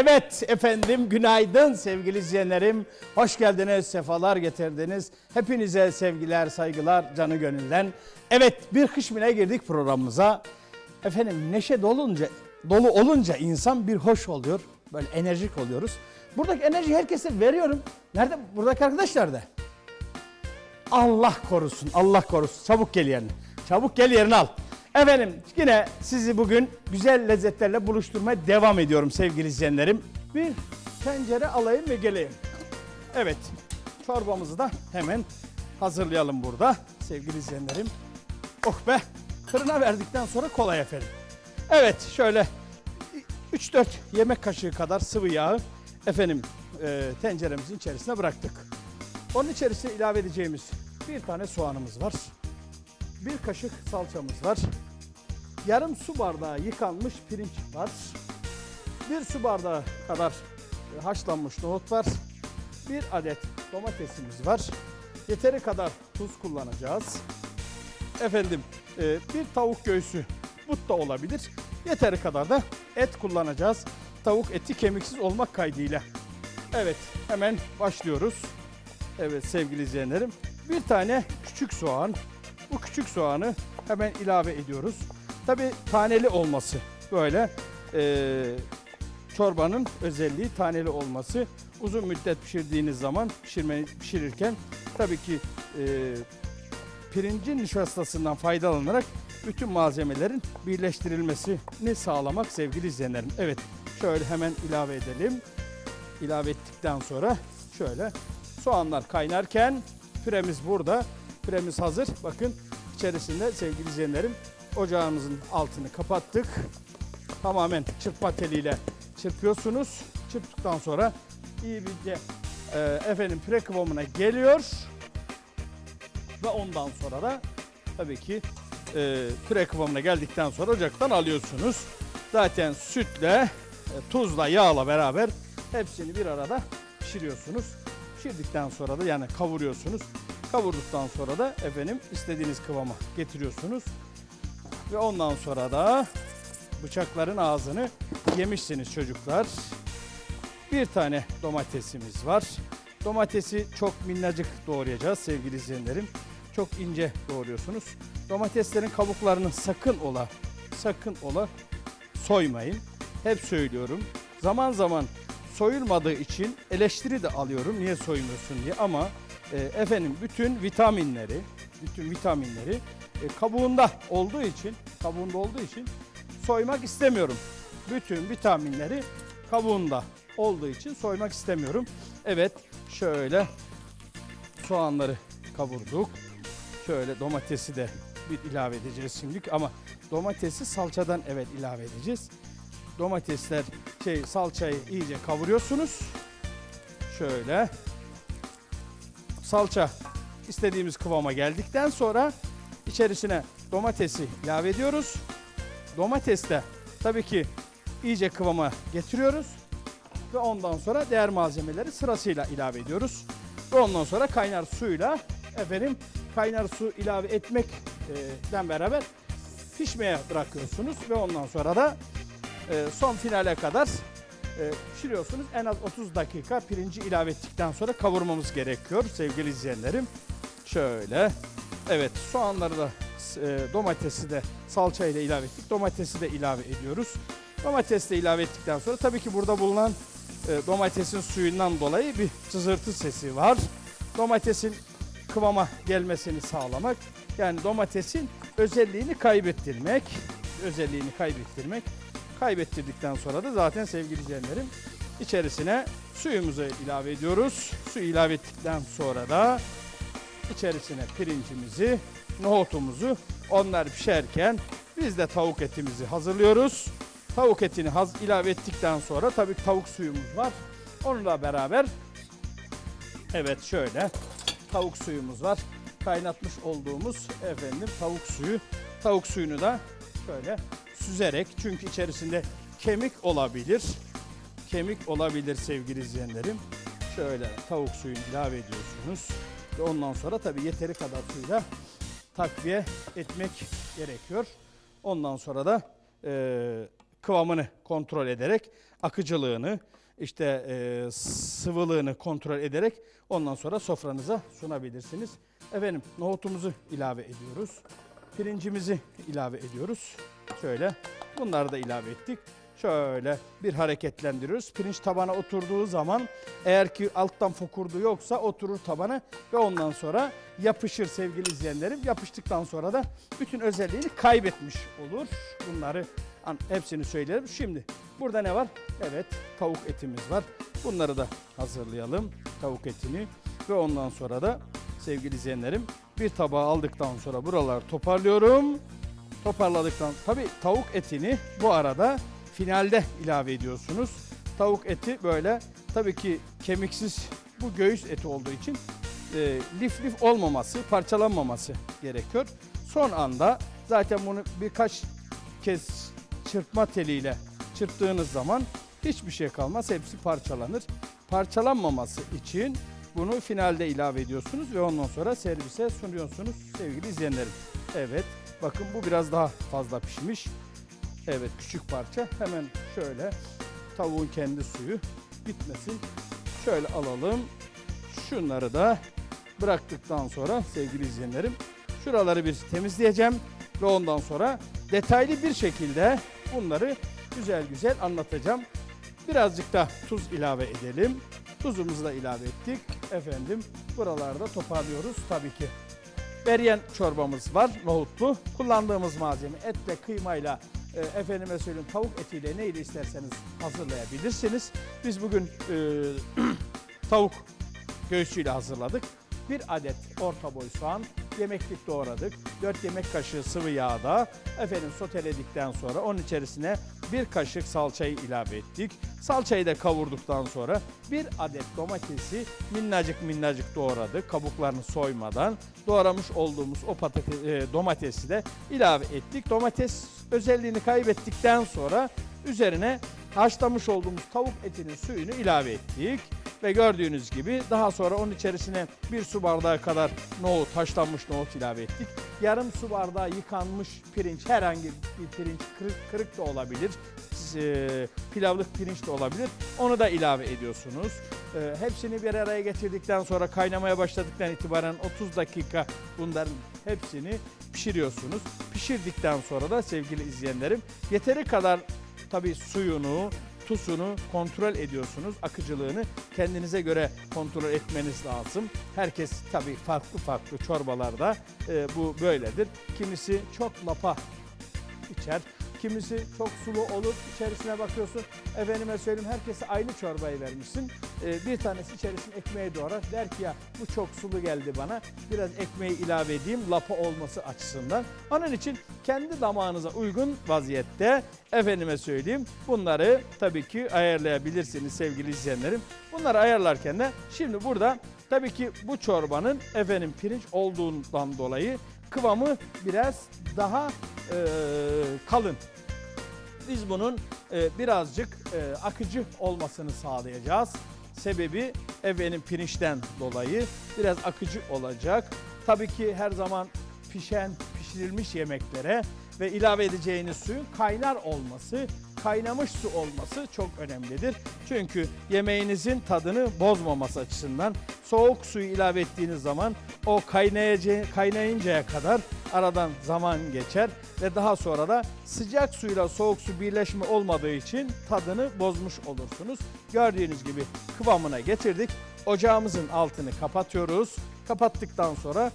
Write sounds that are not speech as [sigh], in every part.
Evet efendim günaydın sevgili izleyenlerim. Hoş geldiniz, sefalar getirdiniz. Hepinize sevgiler, saygılar canı gönülden. Evet bir kış bine girdik programımıza. Efendim neşe dolunca, dolu olunca insan bir hoş oluyor. Böyle enerjik oluyoruz. Buradaki enerjiyi herkese veriyorum. Nerede? Buradaki arkadaşlar da. Allah korusun, Allah korusun. Çabuk gel yerine. Çabuk gel yerini al. Efendim yine sizi bugün güzel lezzetlerle buluşturmaya devam ediyorum sevgili izleyenlerim. Bir tencere alayım ve geleyim. Evet, çorbamızı da hemen hazırlayalım burada sevgili izleyenlerim. Oh be, fırına verdikten sonra kolay efendim. Evet, şöyle 3-4 yemek kaşığı kadar sıvı yağı efendim e, tenceremizin içerisine bıraktık. Onun içerisine ilave edeceğimiz bir tane soğanımız var. Bir kaşık salçamız var. Yarım su bardağı yıkanmış pirinç var. Bir su bardağı kadar e, haşlanmış nohut var. Bir adet domatesimiz var. Yeteri kadar tuz kullanacağız. Efendim e, bir tavuk göğsü but da olabilir. Yeteri kadar da et kullanacağız. Tavuk eti kemiksiz olmak kaydıyla. Evet hemen başlıyoruz. Evet sevgili izleyenlerim. Bir tane küçük soğan. Bu küçük soğanı hemen ilave ediyoruz. Tabi taneli olması böyle eee, çorbanın özelliği taneli olması. Uzun müddet pişirdiğiniz zaman pişirme, pişirirken tabii ki eee, pirincin nişastasından faydalanarak bütün malzemelerin birleştirilmesini sağlamak sevgili izleyenlerim. Evet şöyle hemen ilave edelim. İlave ettikten sonra şöyle soğanlar kaynarken püremiz burada. Püremiz hazır. Bakın içerisinde sevgili izleyenlerim ocağımızın altını kapattık. Tamamen çırpma teliyle çırpıyorsunuz. Çırptıktan sonra iyice e, efendim püre kıvamına geliyor. Ve ondan sonra da tabii ki e, püre kıvamına geldikten sonra ocaktan alıyorsunuz. Zaten sütle, e, tuzla, yağla beraber hepsini bir arada pişiriyorsunuz. Pişirdikten sonra da yani kavuruyorsunuz. Kavurduktan sonra da efendim istediğiniz kıvama getiriyorsunuz. Ve ondan sonra da bıçakların ağzını yemişsiniz çocuklar. Bir tane domatesimiz var. Domatesi çok minnacık doğrayacağız sevgili izleyenlerim. Çok ince doğruyorsunuz. Domateslerin kabuklarını sakın ola, sakın ola soymayın. Hep söylüyorum. Zaman zaman soyulmadığı için eleştiri de alıyorum. Niye soymuyorsun diye ama e, efendim bütün vitaminleri, bütün vitaminleri e, kabuğunda olduğu için, kabuğunda olduğu için soymak istemiyorum. Bütün vitaminleri kabuğunda olduğu için soymak istemiyorum. Evet, şöyle soğanları kavurduk. Şöyle domatesi de bir ilave edeceğiz şimdilik ama domatesi salçadan evet ilave edeceğiz. Domatesler şey salçayı iyice kavuruyorsunuz. Şöyle salça istediğimiz kıvama geldikten sonra içerisine domatesi ilave ediyoruz. Domates de tabii ki iyice kıvama getiriyoruz. Ve ondan sonra diğer malzemeleri sırasıyla ilave ediyoruz. Ve ondan sonra kaynar suyla efendim kaynar su ilave etmekten beraber pişmeye bırakıyorsunuz. Ve ondan sonra da e, son finale kadar e, pişiriyorsunuz. En az 30 dakika pirinci ilave ettikten sonra kavurmamız gerekiyor sevgili izleyenlerim. Şöyle. Evet soğanları da e, domatesi de salça ile ilave ettik. Domatesi de ilave ediyoruz. Domatesi de ilave ettikten sonra tabii ki burada bulunan e, domatesin suyundan dolayı bir cızırtı sesi var. Domatesin kıvama gelmesini sağlamak. Yani domatesin özelliğini kaybettirmek. Özelliğini kaybettirmek. Kaybettirdikten sonra da zaten sevgili izleyenlerim içerisine suyumuzu ilave ediyoruz. Su ilave ettikten sonra da içerisine pirincimizi, nohutumuzu onlar pişerken biz de tavuk etimizi hazırlıyoruz. Tavuk etini haz ilave ettikten sonra tabii tavuk suyumuz var. Onunla beraber evet şöyle tavuk suyumuz var. Kaynatmış olduğumuz efendim tavuk suyu. Tavuk suyunu da şöyle süzerek çünkü içerisinde kemik olabilir. Kemik olabilir sevgili izleyenlerim. Şöyle tavuk suyunu ilave ediyorsunuz. Ve ondan sonra tabii yeteri kadar suyla takviye etmek gerekiyor. Ondan sonra da e, kıvamını kontrol ederek akıcılığını işte e, sıvılığını kontrol ederek ondan sonra sofranıza sunabilirsiniz. Efendim nohutumuzu ilave ediyoruz. Pirincimizi ilave ediyoruz. Şöyle bunları da ilave ettik. Şöyle bir hareketlendiriyoruz. Pirinç tabana oturduğu zaman eğer ki alttan fokurdu yoksa oturur tabana ve ondan sonra yapışır sevgili izleyenlerim. Yapıştıktan sonra da bütün özelliğini kaybetmiş olur. Bunları hepsini söylerim. Şimdi burada ne var? Evet tavuk etimiz var. Bunları da hazırlayalım. Tavuk etini ve ondan sonra da sevgili izleyenlerim bir tabağa aldıktan sonra buraları toparlıyorum. Toparladıktan tabi tavuk etini bu arada finalde ilave ediyorsunuz. Tavuk eti böyle tabii ki kemiksiz bu göğüs eti olduğu için e, lif lif olmaması, parçalanmaması gerekiyor. Son anda zaten bunu birkaç kez çırpma teliyle çırptığınız zaman hiçbir şey kalmaz. Hepsi parçalanır. Parçalanmaması için bunu finalde ilave ediyorsunuz ve ondan sonra servise sunuyorsunuz sevgili izleyenlerim. Evet bakın bu biraz daha fazla pişmiş. Evet küçük parça hemen şöyle tavuğun kendi suyu bitmesin. Şöyle alalım. Şunları da bıraktıktan sonra sevgili izleyenlerim şuraları bir temizleyeceğim ve ondan sonra detaylı bir şekilde bunları güzel güzel anlatacağım. Birazcık da tuz ilave edelim. Tuzumuzu da ilave ettik. Efendim buralarda toparlıyoruz tabii ki. Beryen çorbamız var nohutlu. Kullandığımız malzeme etle kıymayla e, efendime söyleyeyim tavuk etiyle neyle isterseniz hazırlayabilirsiniz. Biz bugün e, [clears throat] tavuk göğsüyle hazırladık. Bir adet orta boy soğan yemeklik doğradık. 4 yemek kaşığı sıvı yağda efendim soteledikten sonra onun içerisine bir kaşık salçayı ilave ettik. Salçayı da kavurduktan sonra bir adet domatesi minnacık minnacık doğradık. Kabuklarını soymadan doğramış olduğumuz o patates, e, domatesi de ilave ettik. Domates özelliğini kaybettikten sonra üzerine haşlamış olduğumuz tavuk etinin suyunu ilave ettik. Ve gördüğünüz gibi daha sonra onun içerisine bir su bardağı kadar nohut, haşlanmış nohut ilave ettik. Yarım su bardağı yıkanmış pirinç, herhangi bir pirinç, kırık, kırık da olabilir, e, pilavlık pirinç de olabilir. Onu da ilave ediyorsunuz. E, hepsini bir araya getirdikten sonra kaynamaya başladıktan itibaren 30 dakika bunların hepsini pişiriyorsunuz. Pişirdikten sonra da sevgili izleyenlerim yeteri kadar tabii suyunu, tuzunu kontrol ediyorsunuz. Akıcılığını kendinize göre kontrol etmeniz lazım. Herkes tabii farklı farklı çorbalarda e, bu böyledir. Kimisi çok lapa içer. Kimisi çok sulu olur. İçerisine bakıyorsun. Efendime söyleyeyim herkese aynı çorbayı vermişsin. Ee, bir tanesi içerisine ekmeği doğrar. Der ki ya bu çok sulu geldi bana. Biraz ekmeği ilave edeyim lapa olması açısından. Onun için kendi damağınıza uygun vaziyette efendime söyleyeyim bunları tabii ki ayarlayabilirsiniz sevgili izleyenlerim. Bunları ayarlarken de şimdi burada tabii ki bu çorbanın efendim pirinç olduğundan dolayı kıvamı biraz daha e, kalın. Biz bunun e, birazcık e, akıcı olmasını sağlayacağız. Sebebi efendim pirinçten dolayı biraz akıcı olacak. Tabii ki her zaman pişen, pişirilmiş yemeklere ve ilave edeceğiniz suyun kaynar olması, kaynamış su olması çok önemlidir. Çünkü yemeğinizin tadını bozmaması açısından soğuk suyu ilave ettiğiniz zaman o kaynayıncaya kadar aradan zaman geçer ve daha sonra da sıcak suyla soğuk su birleşme olmadığı için tadını bozmuş olursunuz. Gördüğünüz gibi kıvamına getirdik. Ocağımızın altını kapatıyoruz. Kapattıktan sonra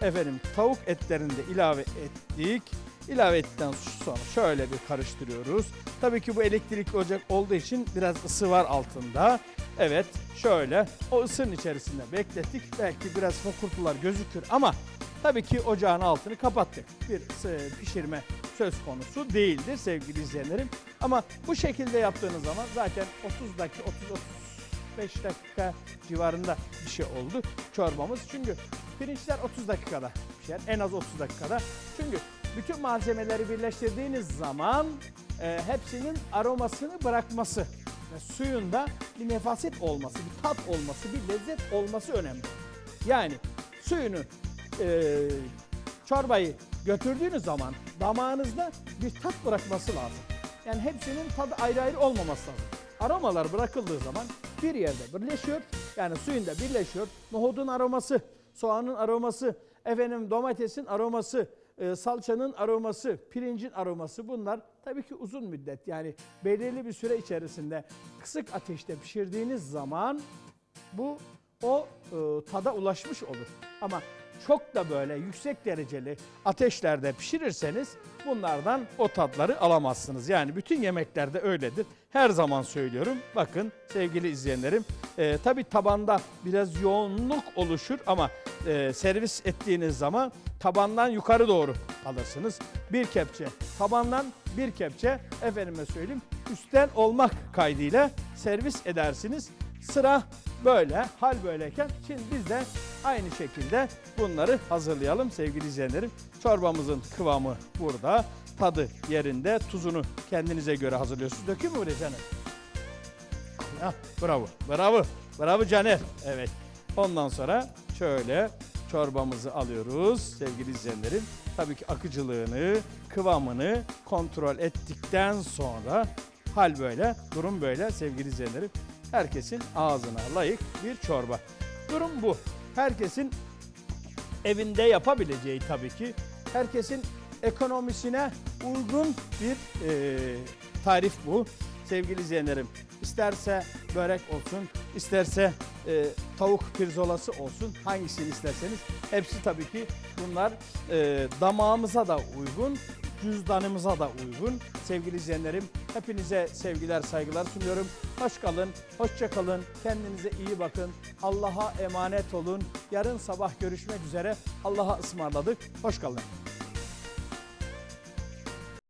efendim tavuk etlerini de ilave ettik. İlave ettikten sonra şöyle bir karıştırıyoruz. Tabii ki bu elektrikli ocak olduğu için biraz ısı var altında. Evet şöyle o ısının içerisinde beklettik. Belki biraz fokurtular gözükür ama tabii ki ocağın altını kapattık. Bir ısı- pişirme söz konusu değildir sevgili izleyenlerim. Ama bu şekilde yaptığınız zaman zaten 30 dakika 30 dakika civarında bir şey oldu çorbamız. Çünkü pirinçler 30 dakikada pişer. En az 30 dakikada. Çünkü bütün malzemeleri birleştirdiğiniz zaman e, hepsinin aromasını bırakması ve suyunda bir nefaset olması, bir tat olması, bir lezzet olması önemli. Yani suyunu e, çorbayı götürdüğünüz zaman damağınızda bir tat bırakması lazım. Yani hepsinin tadı ayrı ayrı olmaması lazım. Aromalar bırakıldığı zaman bir yerde birleşiyor. Yani suyunda birleşiyor. Nohudun aroması, soğanın aroması, efendim domatesin aroması, e, salçanın aroması, pirincin aroması bunlar tabii ki uzun müddet yani belirli bir süre içerisinde kısık ateşte pişirdiğiniz zaman bu o e, tada ulaşmış olur. Ama çok da böyle yüksek dereceli ateşlerde pişirirseniz bunlardan o tatları alamazsınız. Yani bütün yemeklerde öyledir. Her zaman söylüyorum. Bakın sevgili izleyenlerim. E, tabii tabanda biraz yoğunluk oluşur ama e, servis ettiğiniz zaman tabandan yukarı doğru alırsınız. Bir kepçe tabandan bir kepçe efendime söyleyeyim üstten olmak kaydıyla servis edersiniz. Sıra böyle, hal böyleyken şimdi biz de aynı şekilde bunları hazırlayalım sevgili izleyenlerim. Çorbamızın kıvamı burada, tadı yerinde, tuzunu kendinize göre hazırlıyorsunuz. Dökeyim mi buraya canım? Ya, bravo, bravo, bravo Caner. Evet. Ondan sonra şöyle çorbamızı alıyoruz sevgili izleyenlerim. Tabii ki akıcılığını, kıvamını kontrol ettikten sonra hal böyle, durum böyle sevgili izleyenlerim. Herkesin ağzına layık bir çorba. Durum bu. Herkesin evinde yapabileceği tabii ki. Herkesin ekonomisine uygun bir e, tarif bu. Sevgili izleyenlerim, isterse börek olsun, isterse e, tavuk pirzolası olsun, hangisini isterseniz hepsi tabii ki bunlar e, damağımıza da uygun, cüzdanımıza da uygun. Sevgili izleyenlerim, hepinize sevgiler, saygılar sunuyorum. Hoş kalın, hoşça kalın, kendinize iyi bakın, Allah'a emanet olun. Yarın sabah görüşmek üzere, Allah'a ısmarladık, hoş kalın.